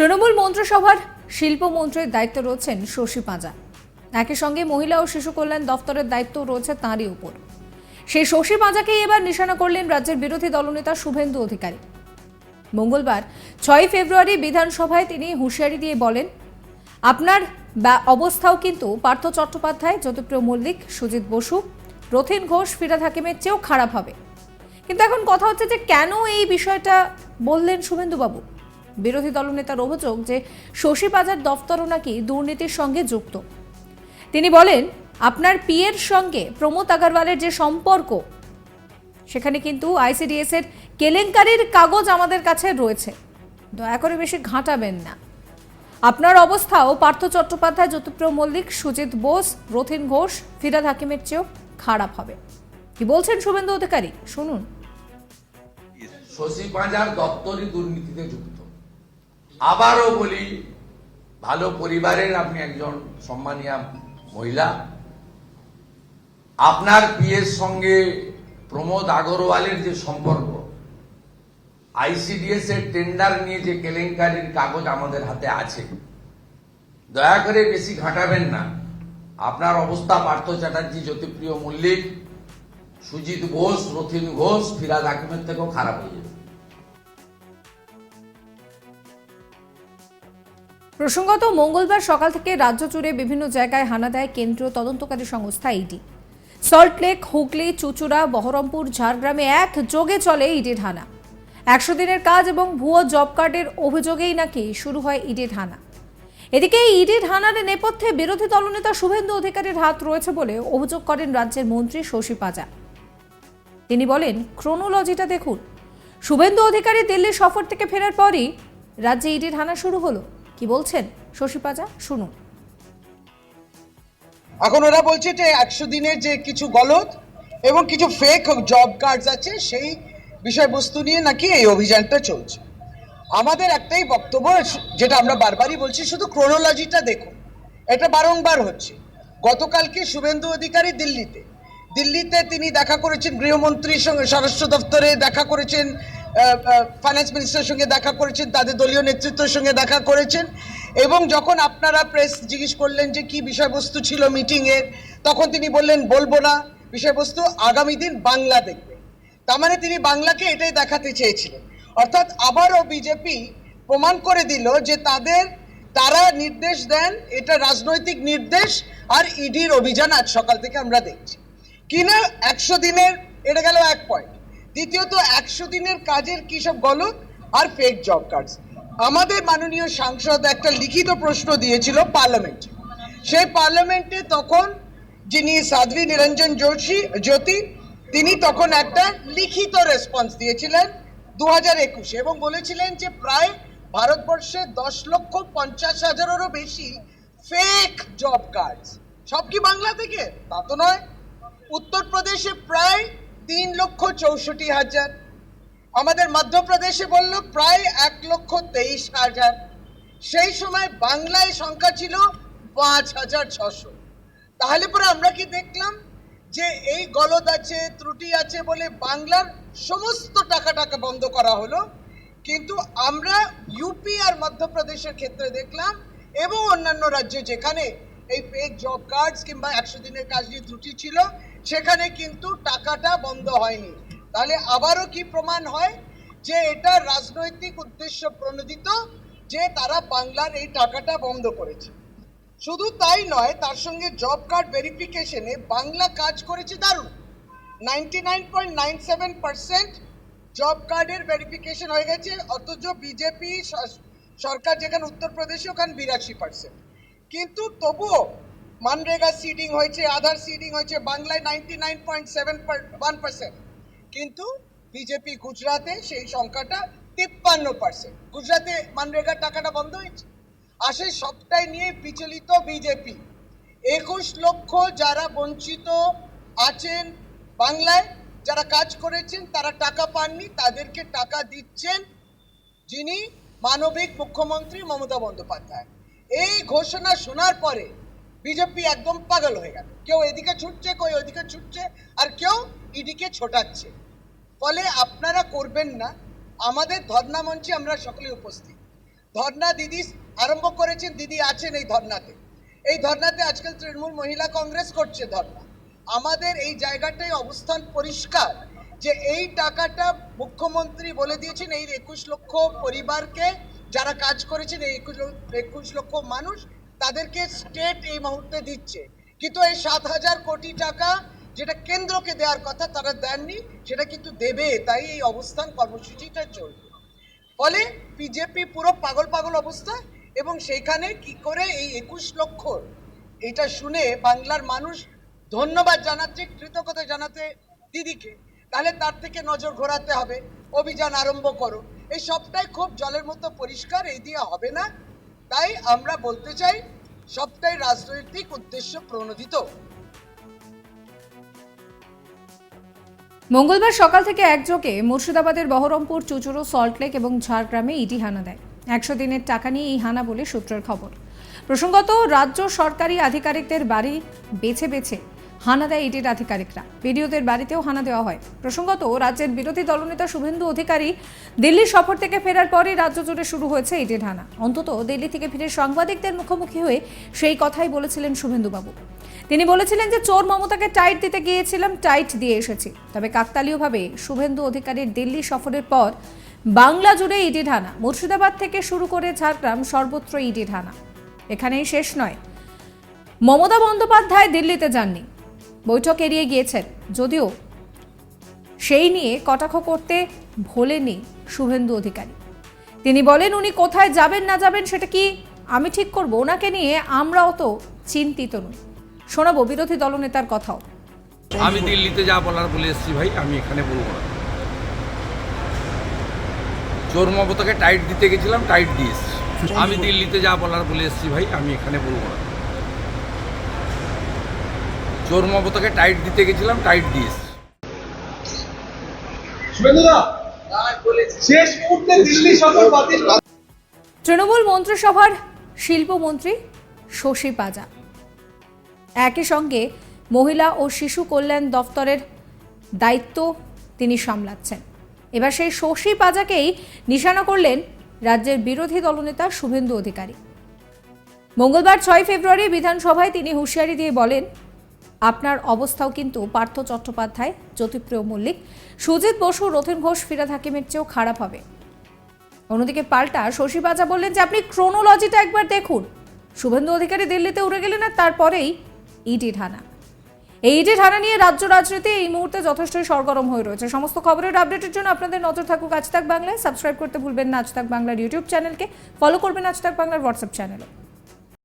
তৃণমূল মন্ত্রিসভার শিল্পমন্ত্রীর দায়িত্বে রয়েছেন শশী পাঁজা। একই সঙ্গে মহিলা ও শিশু কল্যাণ দফতরের দায়িত্ব রয়েছে তাঁরই উপর। সেই শশী পাঁজাকেই এবার নিশানা করলেন রাজ্যের বিরোধী দলনেতা শুভেন্দু অধিকারী। মঙ্গলবার ছয় ফেব্রুয়ারি বিধানসভায় তিনি হুঁশিয়ারি দিয়ে বলেন, আপনার অবস্থাও কিন্তু পার্থ চট্টোপাধ্যায়, জ্যোতিপ্রিয় মল্লিক, সুজিত বসু, রথিন ঘোষ ফিরাদ হাকিমের চেয়েও খারাপ হবে। কিন্তু এখন কথা হচ্ছে যে কেন এই বিষয়টা বললেন শুভেন্দুবাবু? বিরোধী দলনেতার অভিযোগ যে শশী বাজার দফতরও নাকি দুর্নীতির সঙ্গে যুক্ত। তিনি বলেন, আপনার পিএর সঙ্গে প্রমোদ আগারওয়ালের যে সম্পর্ক, সেখানে কিন্তু আইসিডিএস এর কেলেঙ্কারির কাগজ আমাদের কাছে রয়েছে। দয়া করে বেশি ঘাঁটাবেন না। আপনার অবস্থাও পার্থ চট্টোপাধ্যায়, জ্যোতিপ্রিয় মল্লিক, সুজিত বোস, রথিন ঘোষ, ফিরাদ হাকিমের চেয়েও খারাপ হবে। কি বলছেন শুভেন্দু অধিকারী? শুনুন। শশী পাঁজার দপ্তরই দুর্নীতিতে যুক্ত। আবারও বলি, ভালো পরিবারের আপনি একজন সম্মানীয় মহিলা। আপনার বিয়ের সঙ্গে প্রমোদ আগরওয়ালের যে সম্পর্ক, আইসিডিএস এর টেন্ডার নিয়ে যে কেলেঙ্কারির কাগজ আমাদের হাতে আছে, দয়া করে বেশি ঘাঁটাবেন না। আপনার অবস্থা, পার্থ চ্যাটার্জি, জ্যোতিপ্রিয় মল্লিক, সুজিত ঘোষ, রথিন ঘোষ, ফিরাদ হাকিমের থেকেও খারাপ হয়ে যাবে। প্রসঙ্গত, মঙ্গলবার সকাল থেকে রাজ্য জুড়ে বিভিন্ন জায়গায় হানা দেয় কেন্দ্রীয় তদন্তকারী সংস্থা ED. Salt Lake Hooghly, Chuchura, Baharampur, ঝাড়গ্রামে এক যোগে চলে ইডির হানা। একশো দিনের কাজ এবং ভুয়ো জব কার্ডের অভিযোগেই নাকি শুরু হয় ইডির হানা। এদিকে ইডির হানার নেপথ্যে বিরোধী দলনেতা শুভেন্দু অধিকারীর হাত রয়েছে বলে অভিযোগ করেন রাজ্যের মন্ত্রী শশী পাজা তিনি বলেন, ক্রোনোলজিটা দেখুন। শুভেন্দু অধিকারী দিল্লি সফর থেকে ফেরার পরই রাজ্যে ইডির হানা শুরু হলো। কি বলছেন? শশী পাজা, শুনুন। এখন ওরা বলছে যে একশো দিনের যে কিছু গলত এবং কিছু ফেক জব কার্ডস আছে, সেই বিষয়বস্তু নিয়ে নাকি এই অভিযানটা চলছে। আমাদের একটাই বক্তব্য, যেটা আমরা বারবারই বলছি, শুধু ক্রোনোলজিটা দেখুন। এটা বারংবার হচ্ছে। গতকালকে শুভেন্দু অধিকারী দিল্লিতে দিল্লিতে তিনি দেখা করেছেন, গৃহমন্ত্রীর সঙ্গে স্বরাষ্ট্র দপ্তরে দেখা করেছেন ফাইন্যান্স মিনিস্টারের সঙ্গে দেখা করেছেন, তাদের দলীয় নেতৃত্বের সঙ্গে দেখা করেছেন। এবং যখন আপনারা প্রেস জিজ্ঞেস করলেন যে কি বিষয়বস্তু ছিল মিটিংয়ের তখন তিনি বললেন, বলব না। বিষয়বস্তু আগামী দিন বাংলা দেখবে। তার মানে তিনি বাংলাকে এটাই দেখাতে চেয়েছিলেন। অর্থাৎ আবারও বিজেপি প্রমাণ করে দিল যে তাদের, তারা নির্দেশ দেন, এটা রাজনৈতিক নির্দেশ, আর ইডির অভিযান আজ সকাল থেকে আমরা দেখছি। কিনা একশো দিনের, এটা গেল এক পয়েন্ট দ্বিতীয়ত, একশো দিনের কাজের কি সব গলত আর ফেক জব কার্ডস আমাদের মাননীয় সাংসদ একটা লিখিত প্রশ্ন দিয়েছিল পার্লামেন্টে। সেই পার্লামেন্টে তখন যিনি সাধ্বী নিরঞ্জন যোশী জ্যোতি, তিনি তখন একটা লিখিত রেসপন্স দিয়েছিলেন দু হাজার একুশে এবং বলেছিলেন যে প্রায় ভারতবর্ষে দশ লক্ষ পঞ্চাশ হাজারেরও বেশি ফেক জব কার্ড সব কি বাংলা থেকে? তা তো নয়। উত্তরপ্রদেশে প্রায় তিন লক্ষ চৌষট্টি হাজার। আমাদের মধ্যপ্রদেশে বলল প্রায় এক লক্ষ তেইশ হাজার। সেই সময় বাংলায় সংখ্যা ছিল পাঁচ হাজার ছশো। তাহলে পরে আমরা কি দেখলাম? যে এই গলদ আছে, ত্রুটি আছে বলে বাংলার সমস্ত টাকা টাকা বন্ধ করা হলো। কিন্তু আমরা ইউপি আর মধ্যপ্রদেশের ক্ষেত্রে দেখলাম এবং অন্যান্য রাজ্যে যেখানে এই ফেক জব কার্ডস কিংবা একশো দিনের কাজ নিয়ে ত্রুটি ছিল সেখানে কিন্তু টাকাটা বন্ধ হয়নি। তাহলে আবারও কি প্রমাণ হয়? যে এটা রাজনৈতিক উদ্দেশ্য প্রণোদিত, যে তারা বাংলার এই টাকাটা বন্ধ করেছে। শুধু তাই নয়, তার সঙ্গে জব কার্ড ভেরিফিকেশনে বাংলা কাজ করেছে দারুণ। Ninety nine point nine seven percent job কার্ডের ভেরিফিকেশন হয়ে গেছে, অথচ বিজেপি, সরকার যেখানে উত্তরপ্রদেশে, ওখানে বিরাশি পার্সেন্ট কিন্তু তবুও মানরেগা সিডিং হয়েছে, আধার সিডিং হয়েছে, বাংলায় ninety nine point seven one percent কিন্তু বিজেপি গুজরাটে সেই সংখ্যাটা তিপ্পান্ন পার্সেন্ট গুজরাটে মানরেগার টাকাটা বন্ধ হয়েছে। আসে সবটাই নিয়ে বিচলিত বিজেপি একুশ লক্ষ যারা বঞ্চিত আছেন বাংলায়, যারা কাজ করেছেন, তারা টাকা পাননি, তাদেরকে টাকা দিচ্ছেন যিনি মানবিক মুখ্যমন্ত্রী মমতা বন্দ্যোপাধ্যায়। এই ঘোষণা শোনার পরে বিজেপি একদম পাগল হয়ে গেল। কেউ এদিকে ছুটছে, কেউ ওইদিকে ছুটছে, আর কেউ ইডিকে ছোটাচ্ছে। ফলে আপনারা করবেন না, আমাদের ধর্ণা মঞ্চে আমরা সকলে উপস্থিত। ধর্না দিদি আরম্ভ করেছেন, দিদি আছেন এই ধর্নাতে এই ধর্নাতে আজকাল তৃণমূল মহিলা কংগ্রেস করছে ধর্না আমাদের এই জায়গাটায় অবস্থান পরিষ্কার, যে এই টাকাটা মুখ্যমন্ত্রী বলে দিয়েছেন, এই একুশ লক্ষ পরিবারকে যারা কাজ করেছেন, এই একুশ একুশ লক্ষ মানুষ তাদেরকে স্টেট এই মুহূর্তে দিচ্ছে। কিন্তু এই সাত হাজার কোটি টাকা যেটা কেন্দ্রকে দেওয়ার কথা তারা দেননি, সেটা কিন্তু দেবে, তাই এই অবস্থান কর্মসূচিটা চলবে। ফলে বিজেপি পুরো পাগল পাগল অবস্থা এবং সেইখানে কি করে এই একুশ লক্ষ, এটা শুনে বাংলার মানুষ ধন্যবাদ জানাচ্ছে, কৃতজ্ঞতা জানাতে দিদিকে। তাহলে তার থেকে নজর ঘোরাতে হবে, অভিযান আরম্ভ করো। এই সবটাই খুব জলের মতো পরিষ্কার, এই দিয়ে হবে না। তাই আমরা বলতে চাই, সবটাই রাজনৈতিক উদ্দেশ্য প্রণোদিত। মঙ্গলবার সকাল থেকে একযোগে মুর্শিদাবাদের বহরমপুর, চুচুড়ো সল্টলেক এবং ঝাড়গ্রামে ইডি হানা দেয়। একশো দিনের টাকা নিয়ে এই হানা বলে সূত্রের খবর। প্রসঙ্গত, রাজ্য সরকারি আধিকারিকদের বাড়ি বেছে বেছে হানা দেয় ইডির আধিকারিকরা। বিডিওদের বাড়িতেও হানা দেওয়া হয়। প্রসঙ্গত, রাজ্যের বিরোধী দলনেতা শুভেন্দু অধিকারী দিল্লি সফর থেকে ফেরার পরই রাজ্য জুড়ে শুরু হয়েছে ইডির হানা। অন্তত দিল্লি থেকে ফিরে সাংবাদিকদের মুখোমুখি হয়ে সেই কথাই বলেছিলেন শুভেন্দুবাবু। তিনি বলেছিলেন যে, চোর মমতাকে টাইট দিতে গিয়েছিলাম, টাইট দিয়ে এসেছি। তবে কাকতালীয়ভাবে শুভেন্দু অধিকারীর দিল্লি সফরের পর বাংলা জুড়ে ইডি ঢানা মুর্শিদাবাদ থেকে শুরু করে ঝাড়গ্রাম সর্বত্র ইডি ঢানা এখানেই শেষ নয়। মমতা বন্দ্যোপাধ্যায় দিল্লিতে যাননি। বৈঠক এড়িয়ে গিয়েছেন। যদিও সেই নিয়ে কটাক্ষ করতে ভোলেনি শুভেন্দু অধিকারী। তিনি বলেন, উনি কোথায় যাবেন না যাবেন সেটা কি আমি ঠিক করব? ওনাকে নিয়ে আমরা অত চিন্তিত নই। শোনাবো, বিরোধী দলনেতার কথাও। আমি দিল্লিতে যা বলার বলে এসেছি ভাই, আমি এখানে বলব না। চোর মমতাকে টাইট দিতে গেছিলাম, টাইট দিয়ে আমি দিল্লিতে যা বলার বলে এসেছি ভাই, আমি এখানে বলব না। চোর মমতাকে টাইট দিতে গেছিলাম টাইট দিয়ে এসেছি। শেষ মুহূর্তে দিল্লি সফর বাতিল। তৃণমূল মন্ত্রিসভার শিল্পমন্ত্রী শশী পাজা। একই সঙ্গে মহিলা ও শিশু কল্যাণ দফতরের দায়িত্ব তিনি সামলাচ্ছেন। এবার সেই শশী পাজাকেই নিশানা করলেন রাজ্যের বিরোধী দলনেতা শুভেন্দু অধিকারী। মঙ্গলবার ছয় ফেব্রুয়ারি বিধানসভায় তিনি হুঁশিয়ারি দিয়ে বলেন আপনার অবস্থাও কিন্তু পার্থ চট্টোপাধ্যায়, জ্যোতিপ্রিয় মল্লিক, সুজিত বসু রথেন ঘোষ, ফিরাদ হাকিমের চেয়েও খারাপ হবে। অন্যদিকে পাল্টা শশী বাজা বললেন যে, আপনি ক্রোনোলজিটা একবার দেখুন। শুভেন্দু অধিকারী দিল্লিতে উড়ে গেলেন আর তারপরেই ইডি ঢানা। এই ইডি ঢানা নিয়ে রাজ্য রাজনীতি এই মুহূর্তে যথেষ্টই সরগরম হয়ে রয়েছে। সমস্ত খবরের আপডেটের জন্য আপনাদের নজর থাকুক আজ তাক বাংলায়। সাবস্ক্রাইব করতে ভুলবেন না। আজ তাক বাংলার ইউটিউব চ্যানেলকে ফলো করবেন আজ তাক বাংলার হোয়াটসঅ্যাপ চ্যানেলও